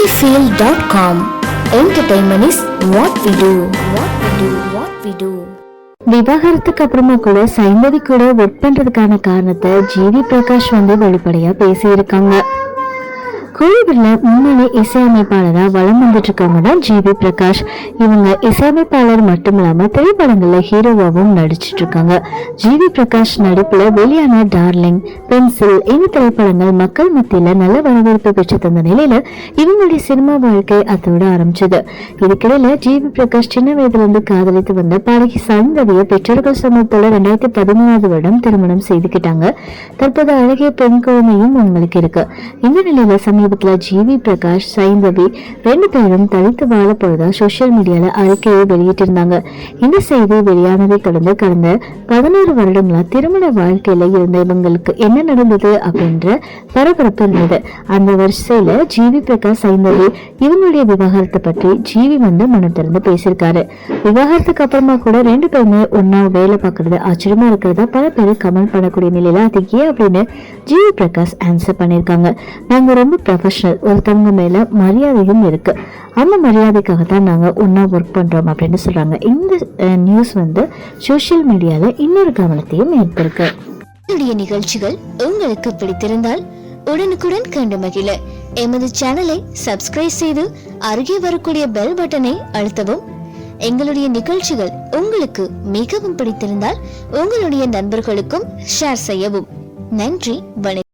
sunnyfield.com Entertainment is what we do. What we do. What we do. விவாகரத்துக்கு அப்புறமா கூட சைந்தவி கூட work பண்றதுக்கான காரணத்தை ஜிவி பிரகாஷ் வந்து வெளிப்படையா பேசியிருக்காங்க கோலிவுட்ல முன்னணி இசையமைப்பாளரா வளம் வந்துட்டு இருக்கவங்க தான் ஜிவி பிரகாஷ். இவங்க இசையமைப்பாளர் மட்டும் இல்லாம திரைப்படங்களில் ஹீரோவாகவும் நடிச்சிட்டு இருக்காங்க ஜிவி பிரகாஷ் நடிப்பில் வெளியான டார்லிங் பென்சில் இந்த திரைப்படங்கள் மக்கள் மத்தியில நல்ல வரவேற்பு பெற்று தந்த நிலையில இவங்களுடைய சினிமா வாழ்க்கை அத்தோட ஆரம்பிச்சது. இதுக்கிடையில ஜிவி பிரகாஷ் சின்ன வயதிலிருந்து காதலித்து வந்த பாடகி சந்ததியை பெற்றோர்கள் சமூகத்தில் ரெண்டாயிரத்தி பதிமூணாவது வருடம் திருமணம் செய்துக்கிட்டாங்க. தற்போது அழகிய பெண் குழந்தையும் உங்களுக்கு இருக்கு. இந்த நிலையில சமீபத்துல ஜிவி பிரகாஷ் சைந்தவி ரெண்டு பேரும் தனித்து வாழ போறதா சோசியல் மீடியால அறிக்கையை வெளியிட்டிருந்தாங்க. இந்த செய்தி வெளியானதை தொடர்ந்து கடந்த பதினோரு வருடங்களா திருமண வாழ்க்கையில இருந்த இவங்களுக்கு என்ன நடந்தது அப்படின்ற பரபரப்பு இருந்தது. அந்த வரிசையில ஜிவி பிரகாஷ் சைந்தவி இவங்களுடைய விவாகரத்தை பற்றி ஜிவி வந்து மனம் திறந்து பேசியிருக்காரு. விவாகரத்துக்கு அப்புறமா கூட ரெண்டு பேருமே ஒன்னா வேலை பார்க்கறது ஆச்சரியமா இருக்கிறதா பல பேர் கமெண்ட் பண்ணக்கூடிய நிலையில அது ஏன் அப்படின்னு ஜிவி பிரகாஷ் ஆன்சர் பண்ணியிருக்காங்க. நாங்க ரொம்ப ப்ரொஃபஷனல் ஒருத்தவங்க மேலே மரியாதையும் இருக்குது அந்த மரியாதைக்காக தான் நாங்கள் ஒன்றா ஒர்க் பண்ணுறோம் அப்படின்னு சொல்கிறாங்க இந்த நியூஸ் வந்து சோஷியல் மீடியாவில் இன்னொரு கவனத்தையும் ஏற்படுக்கு என்னுடைய நிகழ்ச்சிகள் உங்களுக்கு பிடித்திருந்தால் உடனுக்குடன் கண்டு மகிழ. எமது சேனலை சப்ஸ்கிரைப் செய்து அருகே வரக்கூடிய பெல் பட்டனை அழுத்தவும். எங்களுடைய நிகழ்ச்சிகள் உங்களுக்கு மிகவும் பிடித்திருந்தால் உங்களுடைய நண்பர்களுக்கும் ஷேர் செய்யவும். நன்றி வணக்கம்.